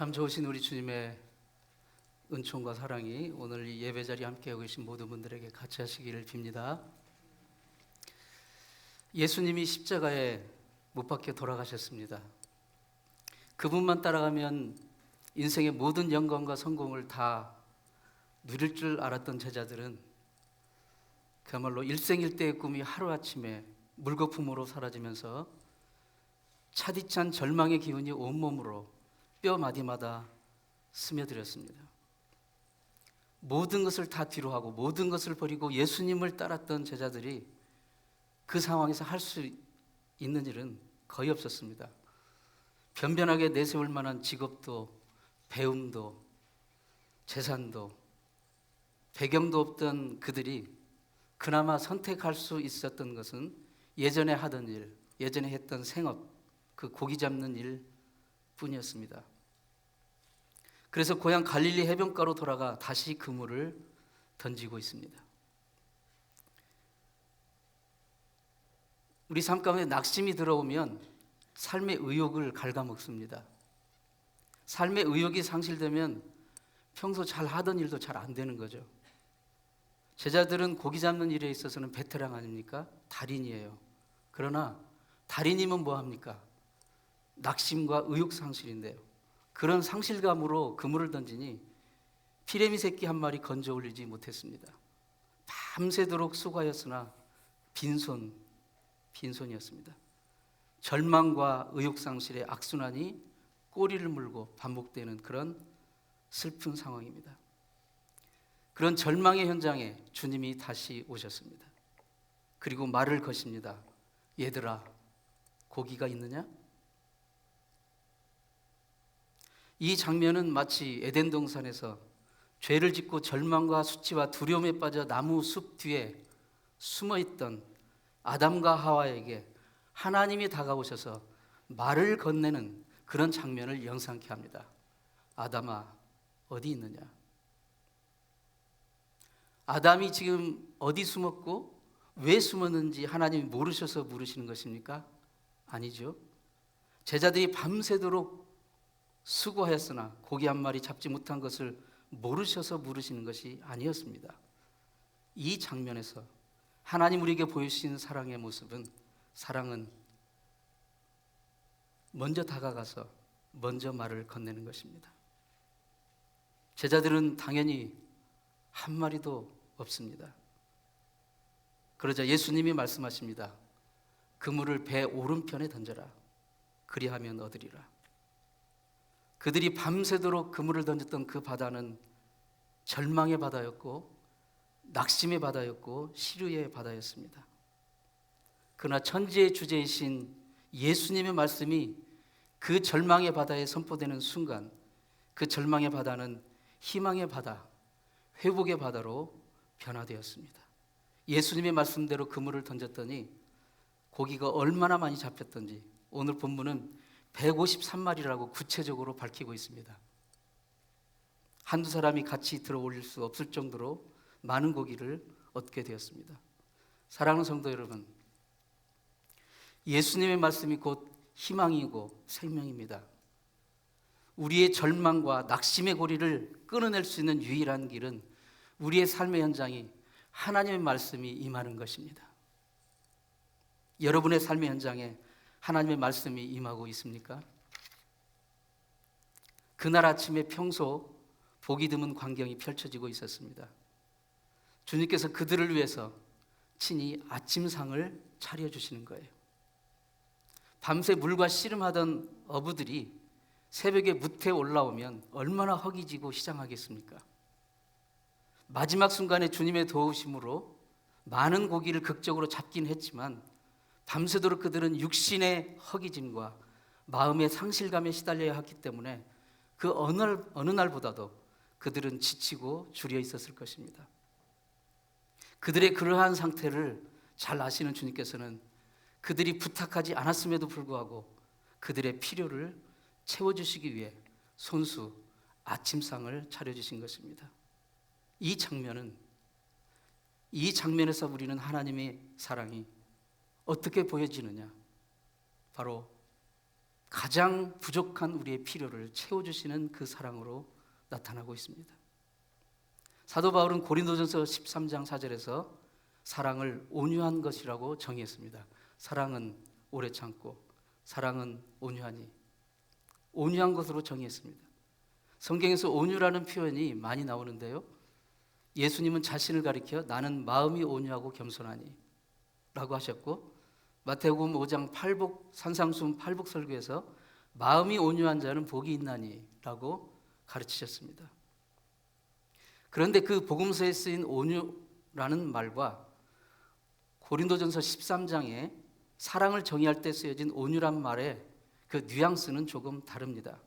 참 좋으신 우리 주님의 은총과 사랑이 오늘 이 예배 자리에 함께하고 계신 모든 분들에게 같이 하시기를 빕니다. 예수님이 십자가에 못 박혀 돌아가셨습니다. 그분만 따라가면 인생의 모든 영광과 성공을 다 누릴 줄 알았던 제자들은 그야말로 일생일대의 꿈이 하루아침에 물거품으로 사라지면서 차디찬 절망의 기운이 온몸으로 뼈 마디마다 스며들었습니다. 모든 것을 다 뒤로하고 모든 것을 버리고 예수님을 따랐던 제자들이 그 상황에서 할 수 있는 일은 거의 없었습니다. 변변하게 내세울 만한 직업도 배움도 재산도 배경도 없던 그들이 그나마 선택할 수 있었던 것은 예전에 하던 일, 예전에 했던 생업, 그 고기 잡는 일 뿐이었습니다. 그래서 고향 갈릴리 해변가로 돌아가 다시 그물을 던지고 있습니다. 우리 삶 가운데 낙심이 들어오면 삶의 의욕을 갉아먹습니다. 삶의 의욕이 상실되면 평소 잘 하던 일도 잘 안 되는 거죠. 제자들은 고기 잡는 일에 있어서는 베테랑 아닙니까? 달인이에요. 그러나 달인이면 뭐 합니까? 낙심과 의욕 상실인데요. 그런 상실감으로 그물을 던지니 피레미 새끼 한 마리 건져 올리지 못했습니다. 밤새도록 수고하였으나 빈손, 빈손이었습니다. 절망과 의욕 상실의 악순환이 꼬리를 물고 반복되는 그런 슬픈 상황입니다. 그런 절망의 현장에 주님이 다시 오셨습니다. 그리고 말을 거십니다. 얘들아, 고기가 있느냐? 이 장면은 마치 에덴 동산에서 죄를 짓고 절망과 수치와 두려움에 빠져 나무 숲 뒤에 숨어 있던 아담과 하와에게 하나님이 다가오셔서 말을 건네는 그런 장면을 연상케 합니다. 아담아, 어디 있느냐? 아담이 지금 어디 숨었고 왜 숨었는지 하나님이 모르셔서 물으시는 것입니까? 아니죠. 제자들이 밤새도록 수고하였으나 고기 한 마리 잡지 못한 것을 모르셔서 물으시는 것이 아니었습니다. 이 장면에서 하나님 우리에게 보여주신 사랑의 모습은 사랑은 먼저 다가가서 먼저 말을 건네는 것입니다. 제자들은 당연히 한 마리도 없습니다. 그러자 예수님이 말씀하십니다. 그물을 배 오른편에 던져라. 그리하면 얻으리라. 그들이 밤새도록 그물을 던졌던 그 바다는 절망의 바다였고 낙심의 바다였고 시류의 바다였습니다. 그러나 천지의 주제이신 예수님의 말씀이 그 절망의 바다에 선포되는 순간 그 절망의 바다는 희망의 바다, 회복의 바다로 변화되었습니다. 예수님의 말씀대로 그물을 던졌더니 고기가 얼마나 많이 잡혔던지 오늘 본문은 153마리라고 구체적으로 밝히고 있습니다. 한두 사람이 같이 들어 올릴 수 없을 정도로 많은 고기를 얻게 되었습니다. 사랑하는 성도 여러분, 예수님의 말씀이 곧 희망이고 생명입니다. 우리의 절망과 낙심의 고리를 끊어낼 수 있는 유일한 길은 우리의 삶의 현장이 하나님의 말씀이 임하는 것입니다. 여러분의 삶의 현장에 하나님의 말씀이 임하고 있습니까? 그날 아침에 평소 보기 드문 광경이 펼쳐지고 있었습니다. 주님께서 그들을 위해서 친히 아침상을 차려주시는 거예요. 밤새 물과 씨름하던 어부들이 새벽에 무태 올라오면 얼마나 허기지고 시장하겠습니까? 마지막 순간에 주님의 도우심으로 많은 고기를 극적으로 잡긴 했지만 밤새도록 그들은 육신의 허기짐과 마음의 상실감에 시달려야 했기 때문에 그 어느, 날, 어느 날보다도 그들은 지치고 줄여 있었을 것입니다. 그들의 그러한 상태를 잘 아시는 주님께서는 그들이 부탁하지 않았음에도 불구하고 그들의 필요를 채워주시기 위해 손수 아침상을 차려주신 것입니다. 이 장면은 이 장면에서 우리는 하나님의 사랑이 어떻게 보여지느냐? 바로 가장 부족한 우리의 필요를 채워주시는 그 사랑으로 나타나고 있습니다. 사도 바울은 고린도전서 13장 4절에서 사랑을 온유한 것이라고 정의했습니다. 사랑은 오래 참고 사랑은 온유하니 온유한 것으로 정의했습니다. 성경에서 온유라는 표현이 많이 나오는데요. 예수님은 자신을 가리켜 나는 마음이 온유하고 겸손하니 라고 하셨고 마태복음 5장 팔복 산상순 팔복 설교에서 마음이 온유한 자는 복이 있나니라고 가르치셨습니다. 그런데 그 복음서에 쓰인 온유라는 말과 고린도전서 13장에 사랑을 정의할 때 쓰여진 온유란 말의 그 뉘앙스는 조금 다릅니다.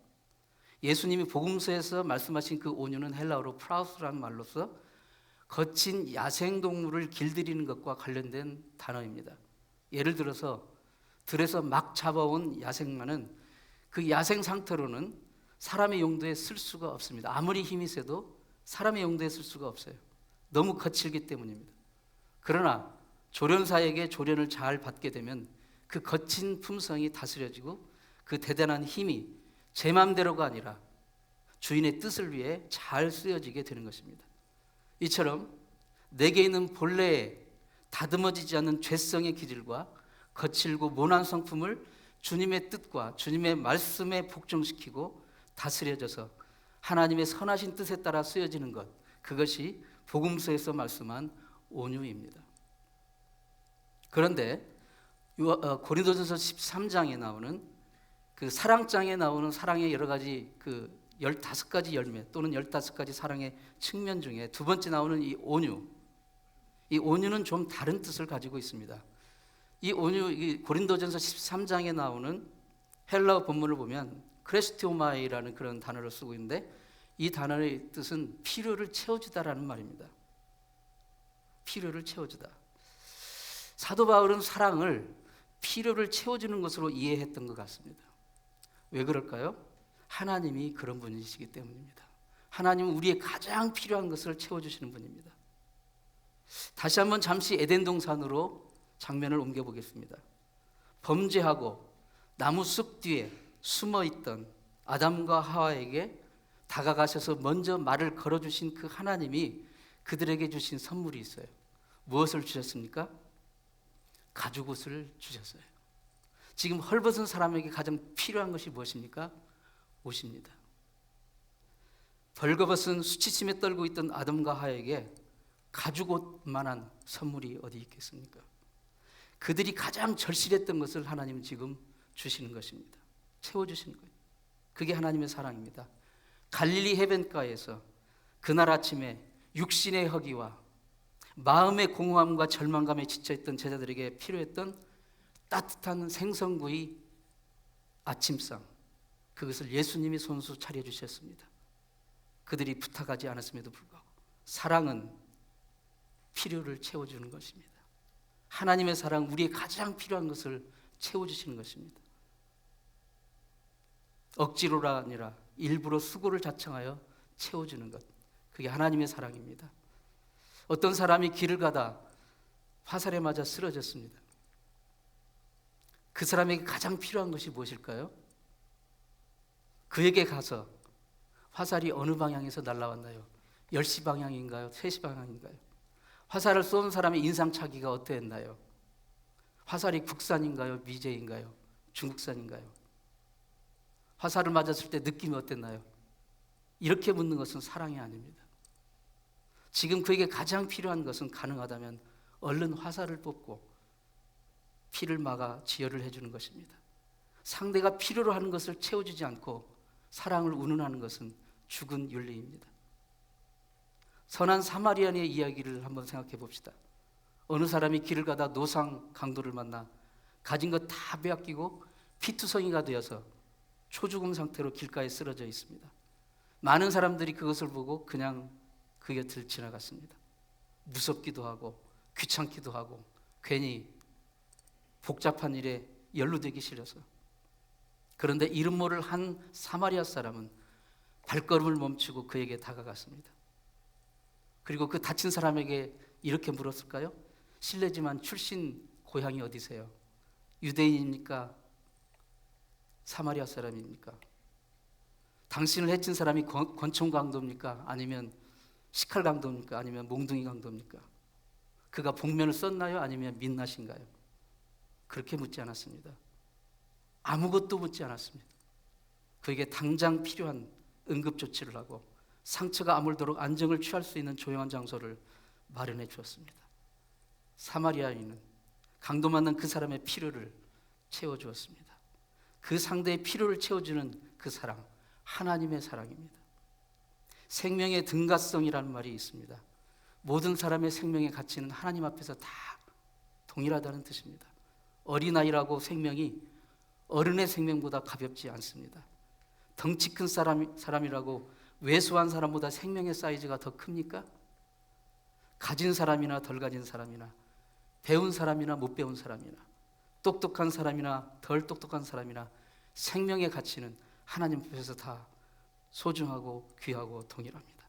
예수님이 복음서에서 말씀하신 그 온유는 헬라어로 프라우스라는 말로서 거친 야생 동물을 길들이는 것과 관련된 단어입니다. 예를 들어서 들에서 막 잡아온 야생마는 그 야생 상태로는 사람의 용도에 쓸 수가 없습니다. 아무리 힘이 세도 사람의 용도에 쓸 수가 없어요. 너무 거칠기 때문입니다. 그러나 조련사에게 조련을 잘 받게 되면 그 거친 품성이 다스려지고 그 대단한 힘이 제 마음대로가 아니라 주인의 뜻을 위해 잘 쓰여지게 되는 것입니다. 이처럼 내게 있는 본래의 다듬어지지 않는 죄성의 기질과 거칠고 모난 성품을 주님의 뜻과 주님의 말씀에 복종시키고 다스려져서 하나님의 선하신 뜻에 따라 쓰여지는 것 그것이 복음서에서 말씀한 온유입니다. 그런데 어, 고린도전서 13장에 나오는 그 사랑장에 나오는 사랑의 여러 가지 그 15가지 열매 또는 15가지 사랑의 측면 중에 두 번째 나오는 이 온유. 이 온유는 좀 다른 뜻을 가지고 있습니다. 이 온유 이 고린도전서 13장에 나오는 헬라어 본문을 보면 크레스티오마이라는 그런 단어를 쓰고 있는데 이 단어의 뜻은 필요를 채워주다라는 말입니다. 필요를 채워주다. 사도 바울은 사랑을 필요를 채워주는 것으로 이해했던 것 같습니다. 왜 그럴까요? 하나님이 그런 분이시기 때문입니다. 하나님은 우리의 가장 필요한 것을 채워주시는 분입니다. 다시 한번 잠시 에덴 동산으로 장면을 옮겨보겠습니다. 범죄하고 나무 숲 뒤에 숨어 있던 아담과 하와에게 다가가셔서 먼저 말을 걸어주신 그 하나님이 그들에게 주신 선물이 있어요. 무엇을 주셨습니까? 가죽 옷을 주셨어요. 지금 헐벗은 사람에게 가장 필요한 것이 무엇입니까? 옷입니다. 벌거벗은 수치심에 떨고 있던 아담과 하에게 가죽 옷만한 선물이 어디 있겠습니까? 그들이 가장 절실했던 것을 하나님은 지금 주시는 것입니다. 채워주시는 거예요. 그게 하나님의 사랑입니다. 갈릴리 해변가에서 그날 아침에 육신의 허기와 마음의 공허함과 절망감에 지쳐있던 제자들에게 필요했던 따뜻한 생선구이 아침상 그것을 예수님이 손수 차려주셨습니다. 그들이 부탁하지 않았음에도 불구하고 사랑은 필요를 채워주는 것입니다. 하나님의 사랑 우리의 가장 필요한 것을 채워주시는 것입니다. 억지로가 아니라 일부러 수고를 자청하여 채워주는 것 그게 하나님의 사랑입니다. 어떤 사람이 길을 가다 화살에 맞아 쓰러졌습니다. 그 사람에게 가장 필요한 것이 무엇일까요? 그에게 가서 화살이 어느 방향에서 날아왔나요? 10시 방향인가요? 3시 방향인가요? 화살을 쏜 사람의 인상차기가 어땠나요? 화살이 국산인가요? 미제인가요? 중국산인가요? 화살을 맞았을 때 느낌이 어땠나요? 이렇게 묻는 것은 사랑이 아닙니다. 지금 그에게 가장 필요한 것은 가능하다면 얼른 화살을 뽑고 피를 막아 지혈을 해주는 것입니다. 상대가 필요로 하는 것을 채워주지 않고 사랑을 운운하는 것은 죽은 윤리입니다. 선한 사마리아의 이야기를 한번 생각해 봅시다. 어느 사람이 길을 가다 노상 강도를 만나 가진 것 다 빼앗기고 피투성이가 되어서 초죽음 상태로 길가에 쓰러져 있습니다. 많은 사람들이 그것을 보고 그냥 그 곁을 지나갔습니다. 무섭기도 하고 귀찮기도 하고 괜히 복잡한 일에 연루되기 싫어서. 그런데 이름 모를 한 사마리아 사람은 발걸음을 멈추고 그에게 다가갔습니다. 그리고 그 다친 사람에게 이렇게 물었을까요? 실례지만 출신 고향이 어디세요? 유대인입니까? 사마리아 사람입니까? 당신을 해친 사람이 권- 권총 강도입니까? 아니면 시칼 강도입니까? 아니면 몽둥이 강도입니까? 그가 복면을 썼나요? 아니면 민낯인가요? 그렇게 묻지 않았습니다. 아무것도 묻지 않았습니다. 그에게 당장 필요한 응급 조치를 하고 상처가 아물도록 안정을 취할 수 있는 조용한 장소를 마련해 주었습니다. 사마리아인은 강도 맞는 그 사람의 필요를 채워 주었습니다. 그 상대의 필요를 채워 주는 그 사랑, 하나님의 사랑입니다. 생명의 등가성이라는 말이 있습니다. 모든 사람의 생명의 가치는 하나님 앞에서 다 동일하다는 뜻입니다. 어린아이라고 생명이 어른의 생명보다 가볍지 않습니다. 덩치 큰 사람, 사람이라고 왜소한 사람보다 생명의 사이즈가 더 큽니까? 가진 사람이나 덜 가진 사람이나 배운 사람이나 못 배운 사람이나 똑똑한 사람이나 덜 똑똑한 사람이나 생명의 가치는 하나님 앞에서 다 소중하고 귀하고 동일합니다.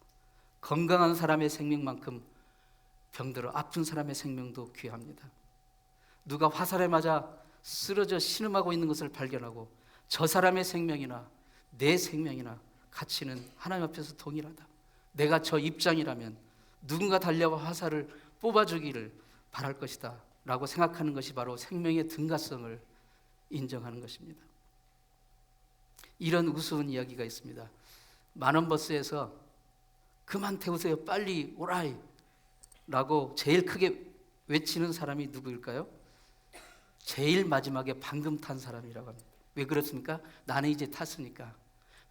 건강한 사람의 생명만큼 병들어 아픈 사람의 생명도 귀합니다. 누가 화살에 맞아 쓰러져 신음하고 있는 것을 발견하고 저 사람의 생명이나 내 생명이나 가치는 하나님 앞에서 동일하다. 내가 저 입장이라면 누군가 달려와 화살을 뽑아주기를 바랄 것이다. 라고 생각하는 것이 바로 생명의 등가성을 인정하는 것입니다. 이런 우스운 이야기가 있습니다. 만원 버스에서 그만 태우세요. 빨리 오라이. 라고 제일 크게 외치는 사람이 누구일까요? 제일 마지막에 방금 탄 사람이라고 합니다. 왜 그렇습니까? 나는 이제 탔으니까.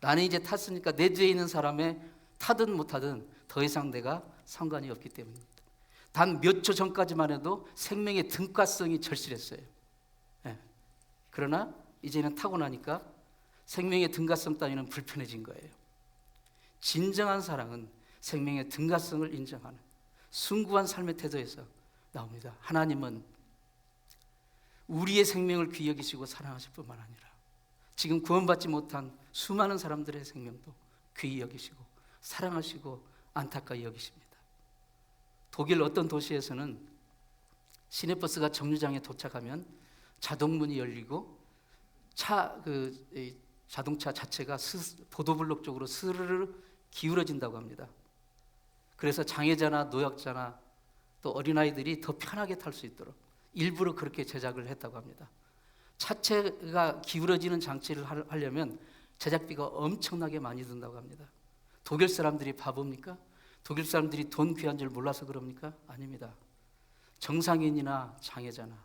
나는 이제 탔으니까 내 뒤에 있는 사람의 타든 못하든 더 이상 내가 상관이 없기 때문입니다. 단 몇 초 전까지만 해도 생명의 등가성이 절실했어요. 예. 그러나 이제는 타고 나니까 생명의 등가성 따위는 불편해진 거예요. 진정한 사랑은 생명의 등가성을 인정하는 숭고한 삶의 태도에서 나옵니다. 하나님은 우리의 생명을 귀히 여기시고 사랑하실 뿐만 아니라 지금 구원받지 못한 수많은 사람들의 생명도 귀히 여기시고 사랑하시고 안타까이 여기십니다. 독일 어떤 도시에서는 시내버스가 정류장에 도착하면 자동문이 열리고 차 그 자동차 자체가 스, 보도블록 쪽으로 스르르 기울어진다고 합니다. 그래서 장애자나 노약자나 또 어린아이들이 더 편하게 탈 수 있도록 일부러 그렇게 제작을 했다고 합니다. 차체가 기울어지는 장치를 하- 하려면 제작비가 엄청나게 많이 든다고 합니다. 독일 사람들이 바보입니까? 독일 사람들이 돈 귀한 줄 몰라서 그럽니까? 아닙니다. 정상인이나 장애자나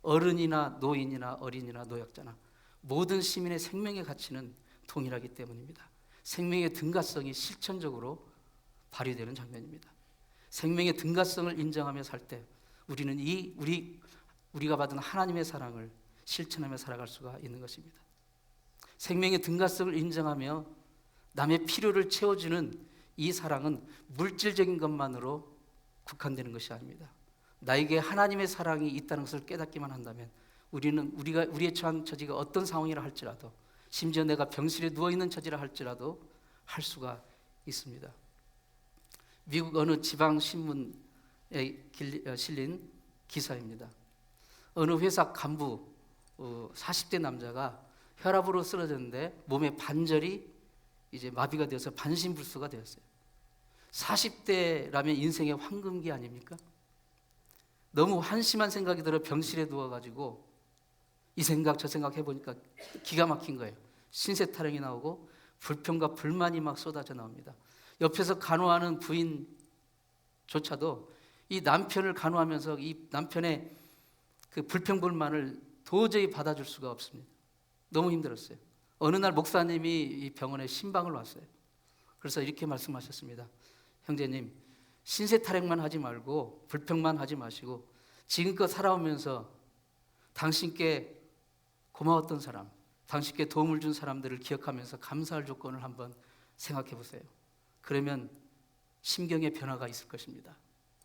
어른이나 노인이나 어린이나 노약자나 모든 시민의 생명의 가치는 동일하기 때문입니다. 생명의 등가성이 실천적으로 발휘되는 장면입니다. 생명의 등가성을 인정하며 살 때 우리는 이 우리 우리가 받은 하나님의 사랑을 실천하며 살아갈 수가 있는 것입니다. 생명의 등가성을 인정하며 남의 필요를 채워주는 이 사랑은 물질적인 것만으로 국한되는 것이 아닙니다. 나에게 하나님의 사랑이 있다는 것을 깨닫기만 한다면 우리는 우리가 우리의 처한 처지가 어떤 상황이라 할지라도 심지어 내가 병실에 누워 있는 처지라 할지라도 할 수가 있습니다. 미국 어느 지방 신문에 길- 어, 실린 기사입니다. 어느 회사 간부 어, 40대 남자가 혈압으로 쓰러졌는데 몸에 반절이 이제 마비가 되어서 반신불수가 되었어요. 40대라면 인생의 황금기 아닙니까? 너무 한심한 생각이 들어 병실에 누워가지고 이 생각 저 생각 해보니까 기가 막힌 거예요. 신세 타령이 나오고 불평과 불만이 막 쏟아져 나옵니다. 옆에서 간호하는 부인조차도 이 남편을 간호하면서 이 남편의 그 불평불만을 도저히 받아줄 수가 없습니다. 너무 힘들었어요. 어느 날 목사님이 이 병원에 신방을 왔어요. 그래서 이렇게 말씀하셨습니다. 형제님, 신세 타령만 하지 말고 불평만 하지 마시고 지금껏 살아오면서 당신께 고마웠던 사람, 당신께 도움을 준 사람들을 기억하면서 감사할 조건을 한번 생각해 보세요. 그러면 심경의 변화가 있을 것입니다.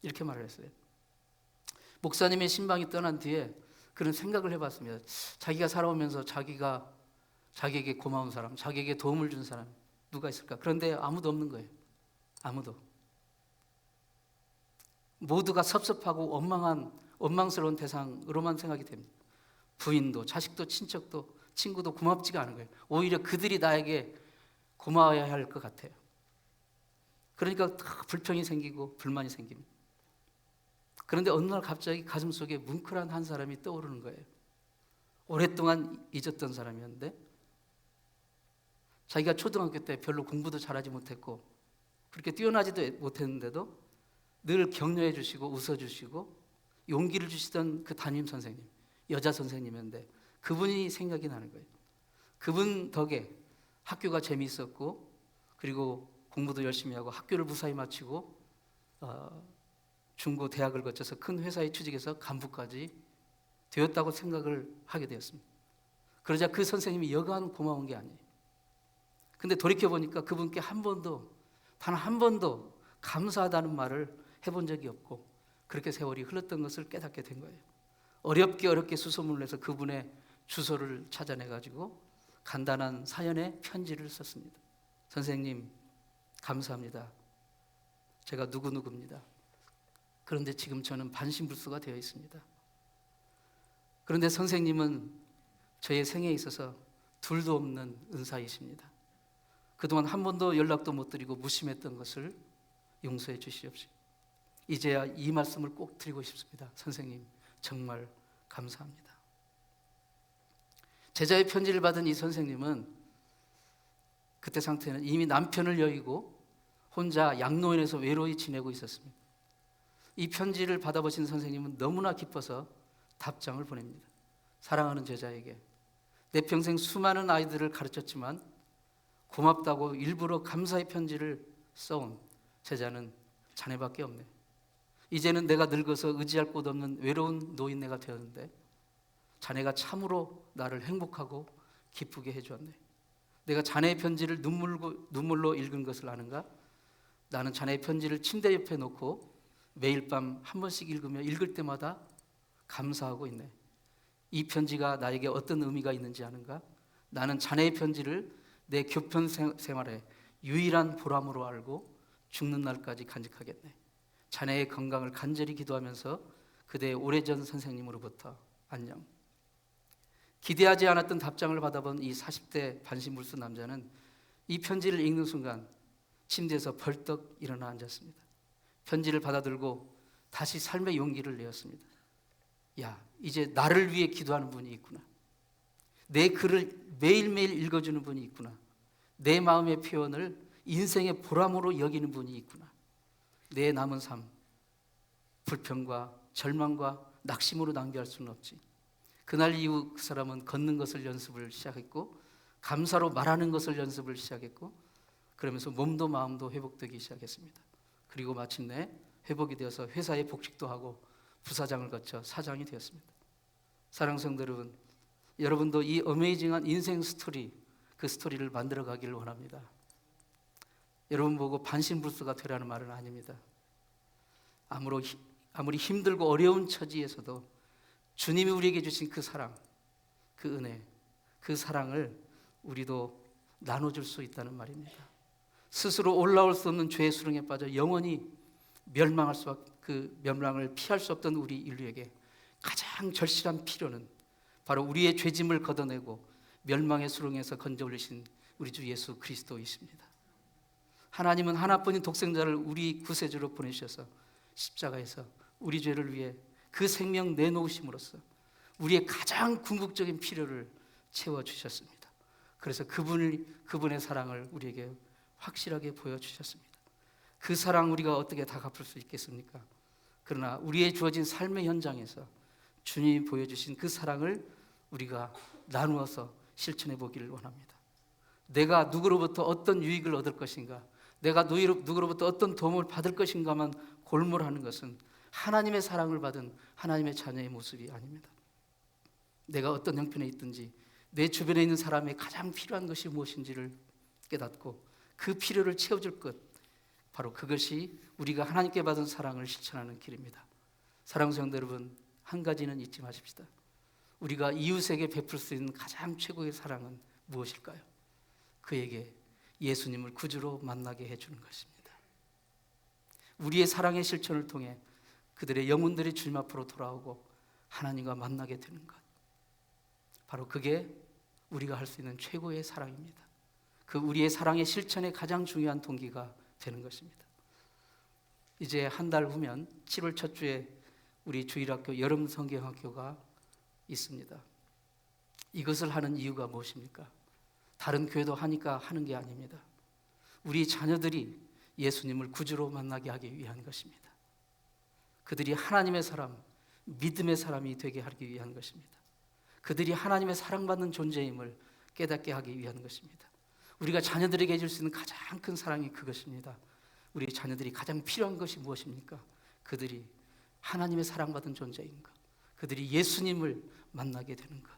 이렇게 말을 했어요. 목사님의 신방이 떠난 뒤에 그런 생각을 해봤습니다. 자기가 살아오면서 자기가 자기에게 고마운 사람, 자기에게 도움을 준 사람 누가 있을까? 그런데 아무도 없는 거예요. 아무도. 모두가 섭섭하고 원망한 원망스러운 대상으로만 생각이 됩니다. 부인도 자식도 친척도 친구도 고맙지가 않은 거예요. 오히려 그들이 나에게 고마워야 할 것 같아요. 그러니까 다 불평이 생기고 불만이 생깁니다. 그런데 어느 날 갑자기 가슴 속에 뭉클한 한 사람이 떠오르는 거예요. 오랫동안 잊었던 사람이었는데 자기가 초등학교 때 별로 공부도 잘하지 못했고 그렇게 뛰어나지도 못했는데도 늘 격려해 주시고 웃어 주시고 용기를 주시던 그 담임 선생님 여자 선생님이었는데 그분이 생각이 나는 거예요. 그분 덕에 학교가 재미있었고 그리고 공부도 열심히 하고 학교를 무사히 마치고 어, 중고 대학을 거쳐서 큰 회사에 취직해서 간부까지 되었다고 생각을 하게 되었습니다. 그러자 그 선생님이 여간 고마운 게 아니에요. 근데 돌이켜 보니까 그분께 한 번도 단 한 번도 감사하다는 말을 해본 적이 없고 그렇게 세월이 흘렀던 것을 깨닫게 된 거예요. 어렵게 어렵게 수소문을 해서 그분의 주소를 찾아내 가지고 간단한 사연의 편지를 썼습니다. 선생님 감사합니다. 제가 누구 누구입니다. 그런데 지금 저는 반신불수가 되어 있습니다. 그런데 선생님은 저의 생에 있어서 둘도 없는 은사이십니다. 그동안 한 번도 연락도 못 드리고 무심했던 것을 용서해 주시옵시고 이제야 이 말씀을 꼭 드리고 싶습니다. 선생님 정말 감사합니다. 제자의 편지를 받은 이 선생님은 그때 상태는 이미 남편을 여의고 혼자 양로원에서 외로이 지내고 있었습니다. 이 편지를 받아보신 선생님은 너무나 기뻐서 답장을 보냅니다. 사랑하는 제자에게 내 평생 수많은 아이들을 가르쳤지만 고맙다고 일부러 감사의 편지를 써온 제자는 자네밖에 없네. 이제는 내가 늙어서 의지할 곳 없는 외로운 노인네가 되었는데 자네가 참으로 나를 행복하고 기쁘게 해주었네. 내가 자네의 편지를 눈물고, 눈물로 읽은 것을 아는가? 나는 자네의 편지를 침대 옆에 놓고 매일 밤 한 번씩 읽으며 읽을 때마다 감사하고 있네. 이 편지가 나에게 어떤 의미가 있는지 아는가? 나는 자네의 편지를 내 교편 생활에 유일한 보람으로 알고 죽는 날까지 간직하겠네. 자네의 건강을 간절히 기도하면서 그대의 오래전 선생님으로부터 안녕. 기대하지 않았던 답장을 받아본 이 40대 반신불수 남자는 이 편지를 읽는 순간 침대에서 벌떡 일어나 앉았습니다. 편지를 받아들고 다시 삶의 용기를 내었습니다. 야, 이제 나를 위해 기도하는 분이 있구나. 내 글을 매일매일 읽어주는 분이 있구나. 내 마음의 표현을 인생의 보람으로 여기는 분이 있구나. 내 남은 삶, 불평과 절망과 낙심으로 낭비할 수는 없지. 그날 이후 그 사람은 걷는 것을 연습을 시작했고, 감사로 말하는 것을 연습을 시작했고, 그러면서 몸도 마음도 회복되기 시작했습니다. 그리고 마침내 회복이 되어서 회사에 복직도 하고 부사장을 거쳐 사장이 되었습니다. 사랑하는 성도 여러분, 여러분도 이 어메이징한 인생 스토리, 그 스토리를 만들어 가기를 원합니다. 여러분 보고 반신불수가 되라는 말은 아닙니다. 아무로, 아무리 힘들고 어려운 처지에서도 주님이 우리에게 주신 그 사랑, 그 은혜, 그 사랑을 우리도 나눠줄 수 있다는 말입니다. 스스로 올라올 수 없는 죄의 수렁에 빠져 영원히 멸망할 수, 그 멸망을 피할 수 없던 우리 인류에게 가장 절실한 필요는 바로 우리의 죄짐을 걷어내고 멸망의 수렁에서 건져 올리신 우리 주 예수 그리스도이십니다. 하나님은 하나뿐인 독생자를 우리 구세주로 보내셔서 십자가에서 우리 죄를 위해 그 생명 내놓으심으로써 우리의 가장 궁극적인 필요를 채워 주셨습니다. 그래서 그분을 그분의 사랑을 우리에게 확실하게 보여 주셨습니다. 그 사랑 우리가 어떻게 다 갚을 수 있겠습니까? 그러나 우리의 주어진 삶의 현장에서 주님이 보여주신 그 사랑을 우리가 나누어서 실천해 보기를 원합니다. 내가 누구로부터 어떤 유익을 얻을 것인가, 내가 누구로부터 어떤 도움을 받을 것인가만 골몰하는 것은 하나님의 사랑을 받은 하나님의 자녀의 모습이 아닙니다. 내가 어떤 형편에 있든지 내 주변에 있는 사람의 가장 필요한 것이 무엇인지를 깨닫고 그 필요를 채워줄 것, 바로 그것이 우리가 하나님께 받은 사랑을 실천하는 길입니다. 사랑하는 성도 여러분, 한 가지는 잊지 마십시다. 우리가 이웃에게 베풀 수 있는 가장 최고의 사랑은 무엇일까요? 그에게 예수님을 구주로 만나게 해주는 것입니다. 우리의 사랑의 실천을 통해 그들의 영혼들이 주님 앞으로 돌아오고 하나님과 만나게 되는 것. 바로 그게 우리가 할 수 있는 최고의 사랑입니다. 그 우리의 사랑의 실천의 가장 중요한 동기가 되는 것입니다. 이제 한 달 후면 7월 첫 주에 우리 주일학교 여름 성경학교가 있습니다. 이것을 하는 이유가 무엇입니까? 다른 교회도 하니까 하는 게 아닙니다. 우리 자녀들이 예수님을 구주로 만나게 하기 위한 것입니다. 그들이 하나님의 사람, 믿음의 사람이 되게 하기 위한 것입니다. 그들이 하나님의 사랑받는 존재임을 깨닫게 하기 위한 것입니다. 우리가 자녀들에게 해줄 수 있는 가장 큰 사랑이 그것입니다. 우리 자녀들이 가장 필요한 것이 무엇입니까? 그들이 하나님의 사랑받은 존재인 것. 그들이 예수님을 만나게 되는 것.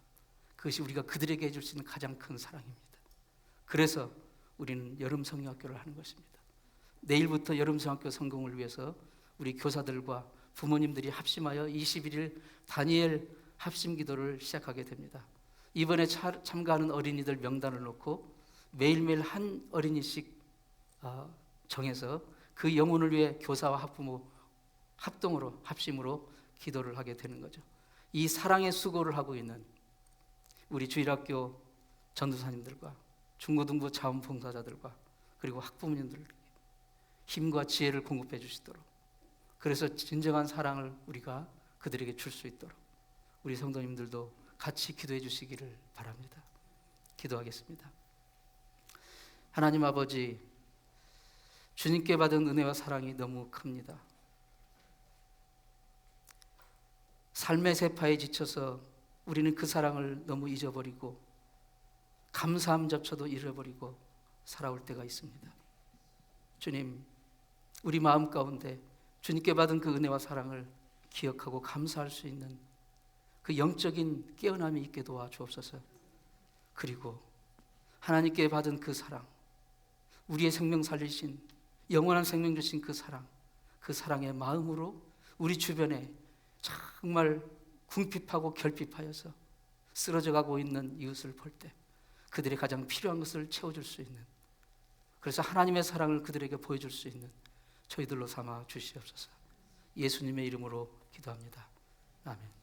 그것이 우리가 그들에게 해줄 수 있는 가장 큰 사랑입니다. 그래서 우리는 여름 성경학교를 하는 것입니다. 내일부터 여름 성학교 성공을 위해서 우리 교사들과 부모님들이 합심하여 21일 다니엘 합심 기도를 시작하게 됩니다. 이번에 차- 참가하는 어린이들 명단을 놓고 매일매일 한 어린이씩 어, 정해서 그 영혼을 위해 교사와 학부모 합동으로 합심으로 기도를 하게 되는 거죠. 이 사랑의 수고를 하고 있는 우리 주일학교 전도사님들과 중고등부 자원봉사자들과 그리고 학부모님들에게 힘과 지혜를 공급해 주시도록 그래서 진정한 사랑을 우리가 그들에게 줄 수 있도록 우리 성도님들도 같이 기도해 주시기를 바랍니다. 기도하겠습니다. 하나님 아버지 주님께 받은 은혜와 사랑이 너무 큽니다. 삶의 세파에 지쳐서 우리는 그 사랑을 너무 잊어버리고 감사함조차도 잃어버리고 살아올 때가 있습니다. 주님, 우리 마음 가운데 주님께 받은 그 은혜와 사랑을 기억하고 감사할 수 있는 그 영적인 깨어남이 있게 도와 주옵소서. 그리고 하나님께 받은 그 사랑, 우리의 생명 살리신 영원한 생명 주신 그 사랑, 그 사랑의 마음으로 우리 주변에 정말 궁핍하고 결핍하여서 쓰러져 가고 있는 이웃을 볼 때 그들이 가장 필요한 것을 채워줄 수 있는 그래서 하나님의 사랑을 그들에게 보여줄 수 있는 저희들로 삼아 주시옵소서. 예수님의 이름으로 기도합니다. 아멘.